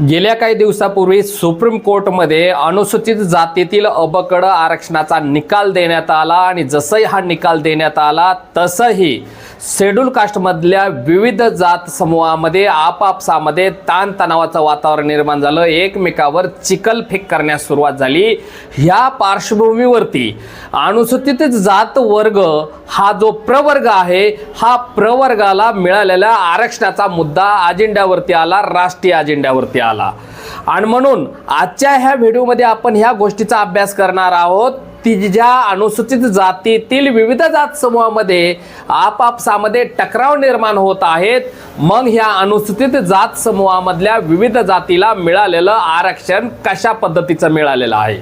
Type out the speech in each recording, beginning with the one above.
गेल्या काही दिवसापूर्वी सुप्रीम कोर्टमध्ये अनुसूचित जातीतील अबकड आरक्षणाचा निकाल देण्यात आला आणि जसंही हा निकाल देण्यात आला तसंही शेड्यूल कास्टमधल्या विविध जात समूहामध्ये आपापसामध्ये ताणतणावाचं वातावरण निर्माण झालं. एकमेकावर चिकलफेक करण्यास सुरुवात झाली. ह्या पार्श्वभूमीवरती अनुसूचित जात वर्ग हा जो प्रवर्ग आहे हा प्रवर्गाला मिळालेल्या आरक्षणाचा मुद्दा अजेंड्यावरती आला राष्ट्रीय अजेंड्यावरती आला. आणि म्हणून आजच्या ह्या व्हिडिओमध्ये आपण ह्या गोष्टीचा अभ्यास करणार आहोत. ती ज्या अनुसूचित जातीतील विविध जात समूहामध्ये आपापसामध्ये टकराव निर्माण होत आहेत. मग ह्या अनुसूचित जात समूहामधल्या विविध जातीला मिळालेलं आरक्षण कशा पद्धतीचं मिळालेलं आहे?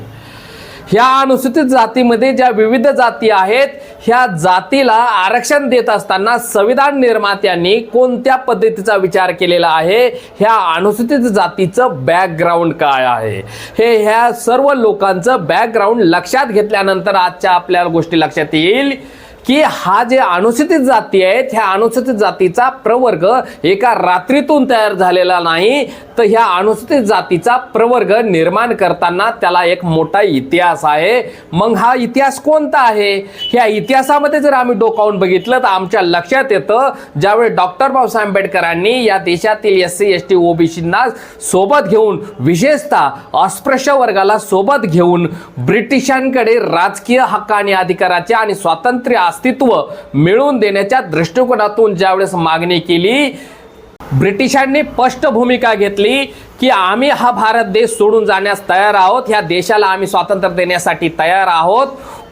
ह्या अनुसूचित जातीमध्ये ज्या विविध जाती आहेत ह्या जातीला आरक्षण देत असताना संविधान निर्मात्यांनी कोणत्या पद्धतीचा विचार केलेला आहे? ह्या अनुसूचित जातीचं बॅकग्राऊंड काय आहे? हे ह्या सर्व लोकांचं बॅकग्राऊंड लक्षात घेतल्यानंतर आजच्या आपल्याला गोष्टी लक्षात येईल. की हा जे अनुसूचित जाती आहेत ह्या अनुसूचित जातीचा प्रवर्ग एका रात्रीतून तयार झालेला नाही तर ह्या अनुसूचित जातीचा प्रवर्ग निर्माण करताना त्याला एक मोठा इतिहास आहे. मग हा इतिहास कोणता आहे? ह्या इतिहासामध्ये जर आम्ही डोकावून बघितलं तर आमच्या लक्षात येतं ज्यावेळी डॉक्टर बाबासाहेब आंबेडकरांनी या देशातील एस सी एस टी ओबीसींना सोबत घेऊन विशेषतः अस्पृश्य वर्गाला सोबत घेऊन ब्रिटिशांकडे राजकीय हक्क आणि अधिकाराचे आणि स्वातंत्र्य अस्तित्व मिळवून देण्याच्या दृष्टिकोनातून ज्यावेळेस मागणी केली ब्रिटिशांनी स्पष्ट भूमिका घेतली की आम्ही हा भारत देश सोडून जाण्यास तयार आहोत ह्या देशाला आम्ही स्वातंत्र्य देण्यासाठी तयार आहोत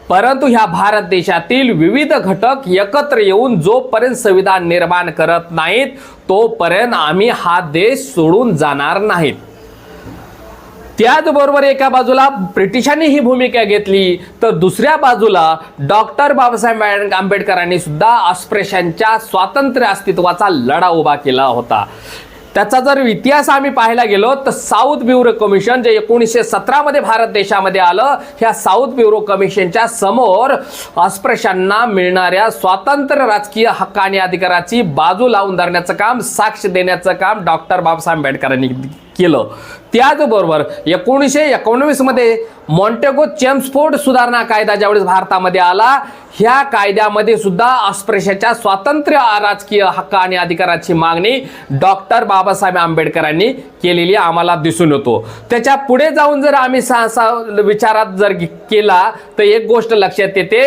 परंतु ह्या भारत देशातील विविध घटक एकत्र येऊन जोपर्यंत संविधान निर्माण करत नाहीत तोपर्यंत आम्ही हा देश सोडून जाणार नाहीत. त्याचबरोबर एका बाजूला ब्रिटिशांनी ही भूमिका घेतली तर दुसऱ्या बाजूला डॉक्टर बाबासाहेब आंबेडकरांनी सुद्धा अस्पृश्यांच्या स्वातंत्र्य अस्तित्वाचा लढा उभा केला होता. त्याचा जर इतिहास आम्ही पाहायला गेलो तर साऊथ ब्युरो कमिशन जे एकोणीसशे सतरामध्ये भारत देशामध्ये आलं ह्या साऊथ ब्युरो कमिशनच्या समोर अस्पृश्यांना मिळणाऱ्या स्वातंत्र्य राजकीय हक्क आणि अधिकाराची बाजू लावून धरण्याचं काम साक्ष देण्याचं काम डॉक्टर बाबासाहेब आंबेडकरांनी केलं. त्याचबरोबर एकोणीसशे एकोणवीसमध्ये मॉन्टेगो चेम्सफोर्ड सुधारणा कायदा ज्यावेळेस भारतामध्ये आला ह्या कायद्यामध्ये सुद्धा अस्पृश्याच्या स्वातंत्र्य राजकीय हक्क आणि अधिकाराची मागणी डॉक्टर बाबासाहेब आंबेडकरांनी केलेली आम्हाला दिसून येतो. त्याच्या पुढे जाऊन जर आम्ही सहसा विचारात जर केला तर एक गोष्ट लक्षात येते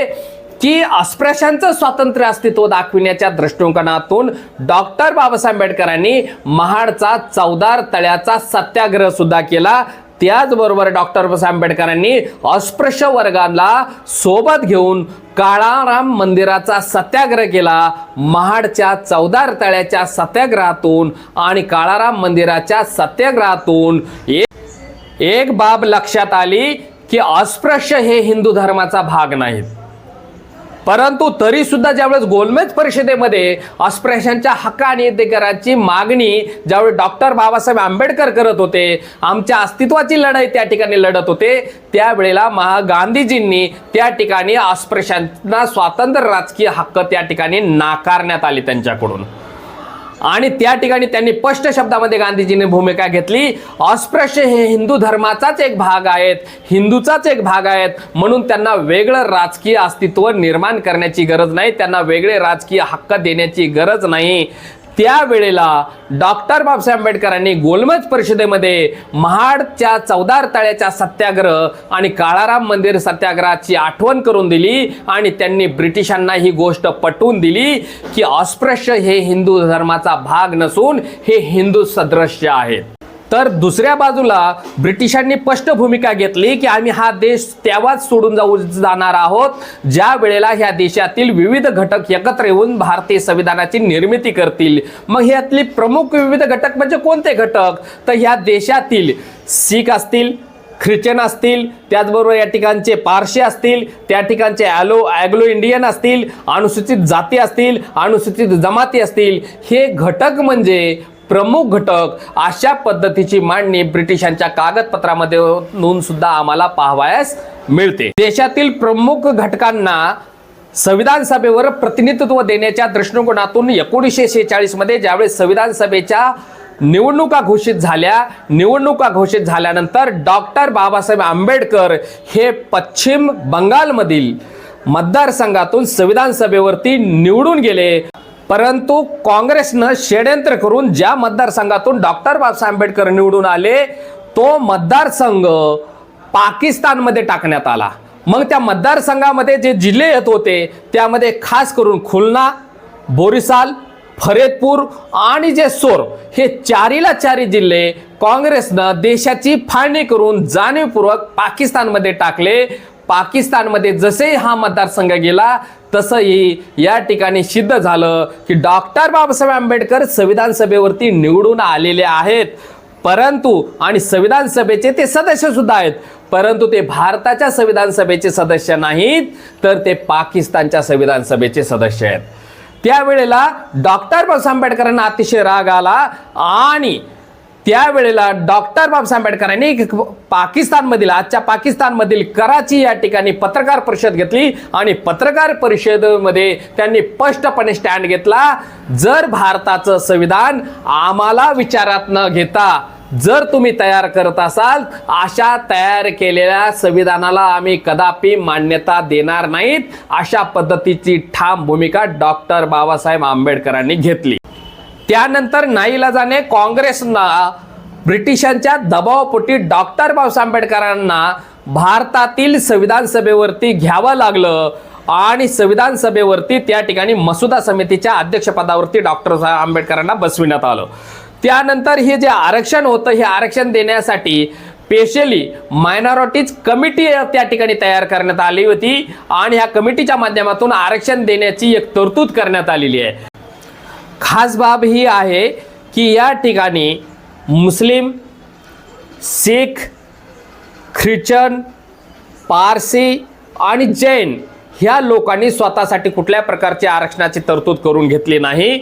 की अस्पृश्यांचं स्वातंत्र्य अस्तित्व दाखविण्याच्या दृष्टिकोनातून डॉक्टर बाबासाहेब आंबेडकरांनी महाडचा चौदार तळ्याचा सत्याग्रह सुद्धा केला. त्याचबरोबर डॉक्टर बाबासाहेब आंबेडकरांनी अस्पृश्य वर्गाला सोबत घेऊन काळाराम मंदिराचा सत्याग्रह केला. महाडच्या चौदार तळ्याच्या सत्याग्रहातून आणि काळाराम मंदिराच्या सत्याग्रहातून एक एक बाब लक्षात आली की अस्पृश्य हे हिंदू धर्माचा भाग नाहीत. परंतु तरी सुद्धा ज्यावेळेस गोलमेज परिषदेमध्ये अस्पृश्यांच्या हक्क आणि अधिकारांची मागणी ज्यावेळी डॉक्टर बाबासाहेब आंबेडकर करत होते आमच्या अस्तित्वाची लढाई त्या ठिकाणी लढत होते त्यावेळेला महा गांधीजींनी त्या ठिकाणी अस्पृश्यांना स्वातंत्र्य राजकीय हक्क त्या ठिकाणी नाकारण्यात आले त्यांच्याकडून. आणि त्या ठिकाणी त्यांनी स्पष्ट शब्दामध्ये गांधीजींनी भूमिका घेतली. अस्पृश्य हे हिंदू धर्माचाच एक भाग आहेत. हिंदूचाच एक भाग आहेत. म्हणून त्यांना वेगळं राजकीय अस्तित्व निर्माण करण्याची गरज नाही. त्यांना वेगळे राजकीय हक्क देण्याची गरज नाही. त्यावेळेला डॉक्टर बाबासाहेब आंबेडकरांनी गोलमज परिषदेमध्ये महाडच्या चौदार तळ्याच्या सत्याग्रह आणि काळाराम मंदिर सत्याग्रहाची आठवण करून दिली आणि त्यांनी ब्रिटिशांना ही गोष्ट पटवून दिली की अस्पृश्य हे हिंदू धर्माचा भाग नसून हे हिंदू सदृश्य आहेत. तर दुसऱ्या बाजूला ब्रिटिशांनी स्पष्ट भूमिका घेतली की आम्ही हा देश तेव्हाच सोडून जाऊ जाणार आहोत ज्या वेळेला ह्या देशातील विविध घटक एकत्र येऊन भारतीय संविधानाची निर्मिती करतील. मग ह्यातली प्रमुख विविध घटक म्हणजे कोणते घटक? तर ह्या देशातील सिख असतील ख्रिश्चन असतील त्याचबरोबर या ठिकाणचे पारशी असतील त्या ठिकाणचे ॲलो ॲग्लो इंडियन असतील अनुसूचित जाती असतील अनुसूचित जमाती असतील. हे घटक म्हणजे प्रमुख घटक अशा पद्धतीची मांडणी ब्रिटिशांच्या कागदपत्रामध्ये नोंद सुद्धा आम्हाला पाहावयास मिळते. देशातील प्रमुख घटकांना संविधान सभेवर प्रतिनिधित्व देण्याच्या दृष्टिकोनातून एकोणीसशे शेहेचाळीसमध्ये ज्यावेळेस संविधान सभेच्या निवडणुका घोषित झाल्या निवडणुका घोषित झाल्यानंतर डॉक्टर बाबासाहेब आंबेडकर हे पश्चिम बंगालमधील मतदारसंघातून संविधान सभेवरती निवडून गेले. परंतु काँग्रेसनं षड्यंत्र करून ज्या मतदारसंघातून डॉक्टर बाबासाहेब आंबेडकर निवडून आले तो मतदारसंघ पाकिस्तानमध्ये टाकण्यात आला. मग त्या मतदारसंघामध्ये जे जिल्हे येत होते त्यामध्ये खास करून खुलना बोरिसाल फरेदपूर आणि जे सोर हे चारीला चारी जिल्हे काँग्रेसनं देशाची फाळणी करून जाणीवपूर्वक पाकिस्तानमध्ये टाकले. पाकिस्तानमध्ये जसे हा मतदारसंघ गेला तसंही या ठिकाणी सिद्ध झालं की डॉक्टर बाबासाहेब आंबेडकर संविधान सभेवरती निवडून आलेले आहेत. परंतु आणि संविधान सभेचे ते सदस्य सुद्धा आहेत. परंतु ते भारताच्या संविधान सभेचे सदस्य नाहीत तर ते पाकिस्तानच्या संविधान सभेचे सदस्य आहेत. त्यावेळेला डॉक्टर बाबासाहेब आंबेडकरांना अतिशय राग आला आणि त्यावेळेला डॉक्टर बाबासाहेब आंबेडकरांनी पाकिस्तानमधील आजच्या पाकिस्तानमधील कराची या ठिकाणी पत्रकार परिषद घेतली आणि पत्रकार परिषदेमध्ये त्यांनी स्पष्टपणे स्टँड घेतला जर भारताचं संविधान आम्हाला विचारात न घेता जर तुम्ही तयार करत असाल अशा तयार केलेल्या संविधानाला आम्ही कदापि मान्यता देणार नाहीत अशा पद्धतीची ठाम भूमिका डॉक्टर बाबासाहेब आंबेडकरांनी घेतली. त्यानंतर नाईलाजाने काँग्रेसना ब्रिटिशांच्या दबावापोटी डॉक्टर बाबासाहेब आंबेडकरांना भारतातील संविधान सभेवरती घ्यावं लागलं आणि संविधान सभेवरती त्या ठिकाणी मसुदा समितीच्या अध्यक्षपदावरती डॉक्टर आंबेडकरांना बसविण्यात आलं. त्यानंतर हे जे आरक्षण होतं हे आरक्षण देण्यासाठी स्पेशली मायनॉरिटीज कमिटी त्या ठिकाणी तयार करण्यात आली होती आणि ह्या कमिटीच्या माध्यमातून आरक्षण देण्याची एक तरतूद करण्यात आलेली आहे. खास बाब ही आहे की या ठिकाणी मुस्लिम शीख ख्रिश्चन पारसी आणि जैन ह्या लोकांनी स्वतःसाठी कुठल्या प्रकारची आरक्षणाची तरतूद करून घेतली नाही.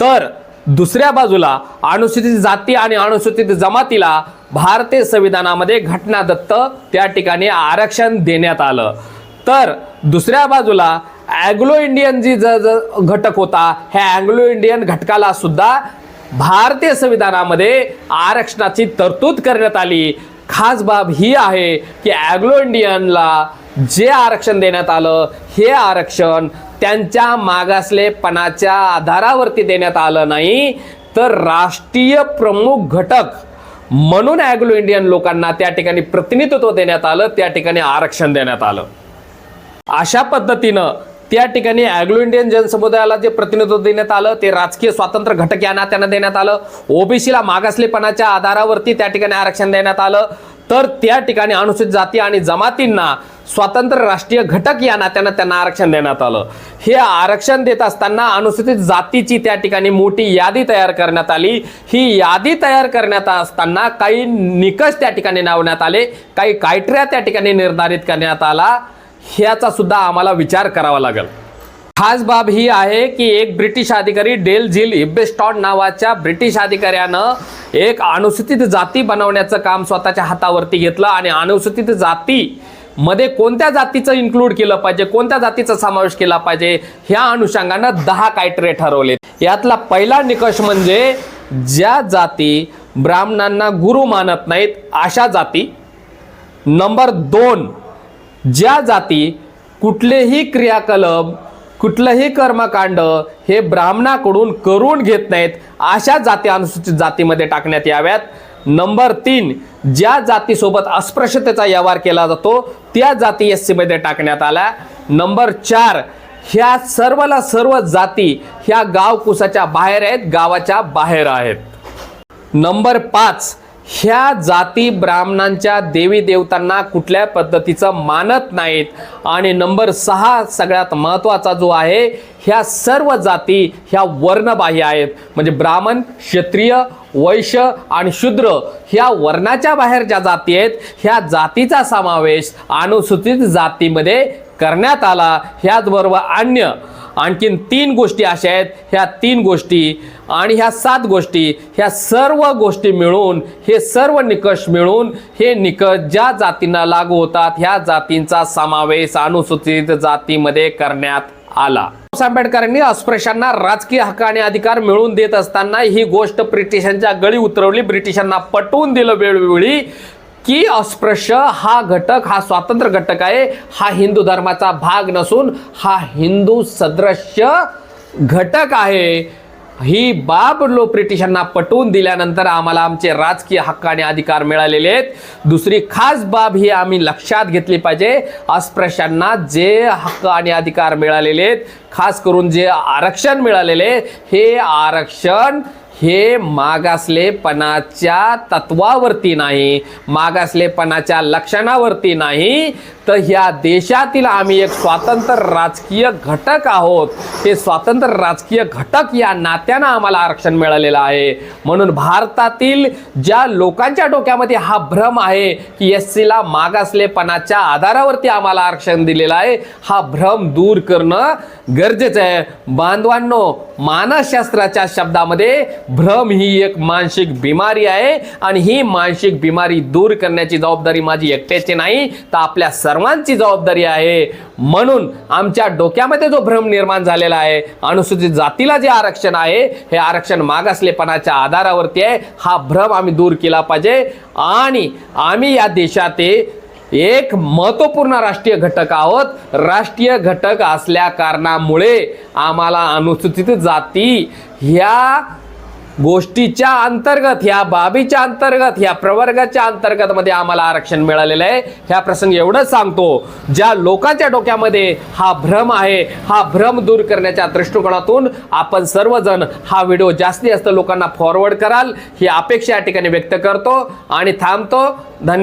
तर दुसऱ्या बाजूला अनुसूचित जाती आणि अनुसूचित जमातीला भारतीय संविधानामध्ये घटनादत्त त्या ठिकाणी आरक्षण देण्यात आलं. तर दुसऱ्या बाजूला अँग्लो इंडियन जी ज घटक होता ह्या अँग्लो इंडियन घटकाला सुद्धा भारतीय संविधानामध्ये आरक्षणाची तरतूद करण्यात आली. खास बाब ही आहे की अँग्लो इंडियनला जे आरक्षण देण्यात आलं हे आरक्षण त्यांच्या मागासलेपणाच्या आधारावरती देण्यात आलं नाही. तर राष्ट्रीय प्रमुख घटक म्हणून अँग्लो इंडियन लोकांना त्या ठिकाणी प्रतिनिधित्व देण्यात आलं त्या ठिकाणी आरक्षण देण्यात आलं. अशा पद्धतीनं त्या ठिकाणी अँग्लो इंडियन जनसमुदायाला जे प्रतिनिधित्व देण्यात आलं ते राजकीय स्वातंत्र्य घटक या नात्यानं देण्यात आलं. ओबीसीला मागासलेपणाच्या आधारावरती त्या ठिकाणी आरक्षण देण्यात आलं. तर त्या ठिकाणी अनुसूचित जाती आणि जमातींना स्वातंत्र्य राष्ट्रीय घटक या नात्यानं त्यांना आरक्षण देण्यात आलं. हे आरक्षण देत असताना अनुसूचित जातीची त्या ठिकाणी मोठी यादी तयार करण्यात आली. ही यादी तयार करण्यात असताना काही निकष त्या ठिकाणी लावण्यात आले. काही क्रायटेरिया त्या ठिकाणी निर्धारित करण्यात आला. ह्याचा सुद्धा आम्हाला विचार करावा लागेल. खास बाब ही आहे की एक ब्रिटिश अधिकारी डेल झिल इब्बेस्टॉन नावाच्या ब्रिटिश अधिकाऱ्यानं एक अनुसूचित जाती बनवण्याचं काम स्वतःच्या हातावरती घेतलं आणि अनुसूचित जाती मध्ये कोणत्या जातीचं इन्क्लूड केलं पाहिजे कोणत्या जातीचा समावेश केला पाहिजे ह्या अनुषंगानं दहा कायट्रे ठरवले. यातला पहिला निकष म्हणजे ज्या जाती ब्राह्मणांना गुरु मानत नाहीत अशा जाती. नंबर दोन ज्या जाती कुठलेही क्रियाकलाप कुठलंही कर्मकांड हे ब्राह्मणाकडून करून घेत नाहीत अशा जाती अनुसूचित जातीमध्ये टाकण्यात याव्यात. नंबर तीन ज्या जातीसोबत अस्पृश्यतेचा व्यवहार केला जातो त्या जाती एस सीमध्ये टाकण्यात आल्या. नंबर चार ह्या सर्वला सर्व जाती ह्या गावकुसाच्या बाहेर आहेत गावाच्या बाहेर आहेत. नंबर पाच ह्या जाती ब्राह्मणांच्या देवी देवतांना कुठल्या पद्धतीचं मानत नाहीत. आणि नंबर सहा सगळ्यात महत्त्वाचा जो आहे ह्या सर्व जाती ह्या वर्णबाह्य आहेत. म्हणजे ब्राह्मण क्षत्रिय वैश्य आणि शूद्र ह्या वर्णाच्या बाहेर ज्या जाती आहेत ह्या जातीचा समावेश अनुसूचित जातीमध्ये करण्यात आला. ह्याचबरोबर अन्य आणखीन तीन गोष्टी अशा आहेत. ह्या तीन गोष्टी आणि ह्या सात गोष्टी ह्या सर्व गोष्टी मिळून हे सर्व निकष मिळून हे निकष ज्या जातींना लागू होतात ह्या जातींचा समावेश अनुसूचित जातीमध्ये करण्यात आला. आंबेडकरांनी अस्पृश्यांना राजकीय हक्क आणि अधिकार मिळवून देत असताना ही गोष्ट ब्रिटिशांच्या गळी उतरवली. ब्रिटिशांना पटवून दिलं वेळोवेळी. की अस्पृश्य हा घटक हा स्वातंत्र्य घटक आहे हा हिंदू धर्माचा भाग नसून हा हिंदू सदृश्य घटक आहे. ही बाब लो ब्रिटिशांना पटवून दिल्यानंतर आम्हाला आमचे राजकीय हक्क आणि अधिकार मिळालेले आहेत. दुसरी खास बाब ही आम्ही लक्षात घेतली पाहिजे. अस्पृश्यांना जे हक्क आणि अधिकार मिळालेले आहेत खास करून जे आरक्षण मिळालेले हे आरक्षण हे मागासलेपणाच्या तत्वावरती नाही. मागासलेपणाच्या लक्षणावरती नाही. तर ह्या देशातील आम्ही एक स्वातंत्र्य राजकीय घटक आहोत. हे स्वातंत्र्य राजकीय घटक या नात्यानं आम्हाला आरक्षण मिळालेलं आहे. म्हणून भारतातील ज्या लोकांच्या डोक्यामध्ये हा भ्रम आहे की एस सीला मागासलेपणाच्या आधारावरती आम्हाला आरक्षण दिलेलं आहे हा भ्रम दूर करणं गरजेचं आहे. बांधवांनो मानसशास्त्राच्या शब्दामध्ये भ्रम ही एक मानसिक बिमारी आहे आणि ही मानसिक बिमारी दूर करण्याची जबाबदारी माझी एकट्याची नाही तर आपल्या सर्व सर्वांची जबाबदारी आहे. म्हणून आमच्या डोक्यामध्ये जो भ्रम निर्माण झालेला आहे अनुसूचित जातीला जे आरक्षण आहे हे आरक्षण मागासलेपणाच्या आधारावरती आहे. हा भ्रम आम्ही दूर केला पाहिजे. आणि आम्ही या देशाते एक महत्त्वपूर्ण राष्ट्रीय घटक आहोत. राष्ट्रीय घटक असल्या कारणामुळे आम्हाला अनुसूचित जाती ह्या गोष्टीच्या अंतर्गत ह्या बाबीच्या अंतर्गत ह्या प्रवर्गाच्या अंतर्गत मध्ये आम्हाला आरक्षण मिळालेलं आहे. ह्या प्रसंग एवढंच सांगतो ज्या लोकांच्या डोक्यामध्ये हा भ्रम आहे हा भ्रम दूर करण्याच्या दृष्टिकोनातून आपण सर्वजण हा व्हिडिओ जास्तीत जास्त लोकांना फॉरवर्ड कराल ही अपेक्षा या ठिकाणी व्यक्त करतो आणि थांबतो. धन्यवाद.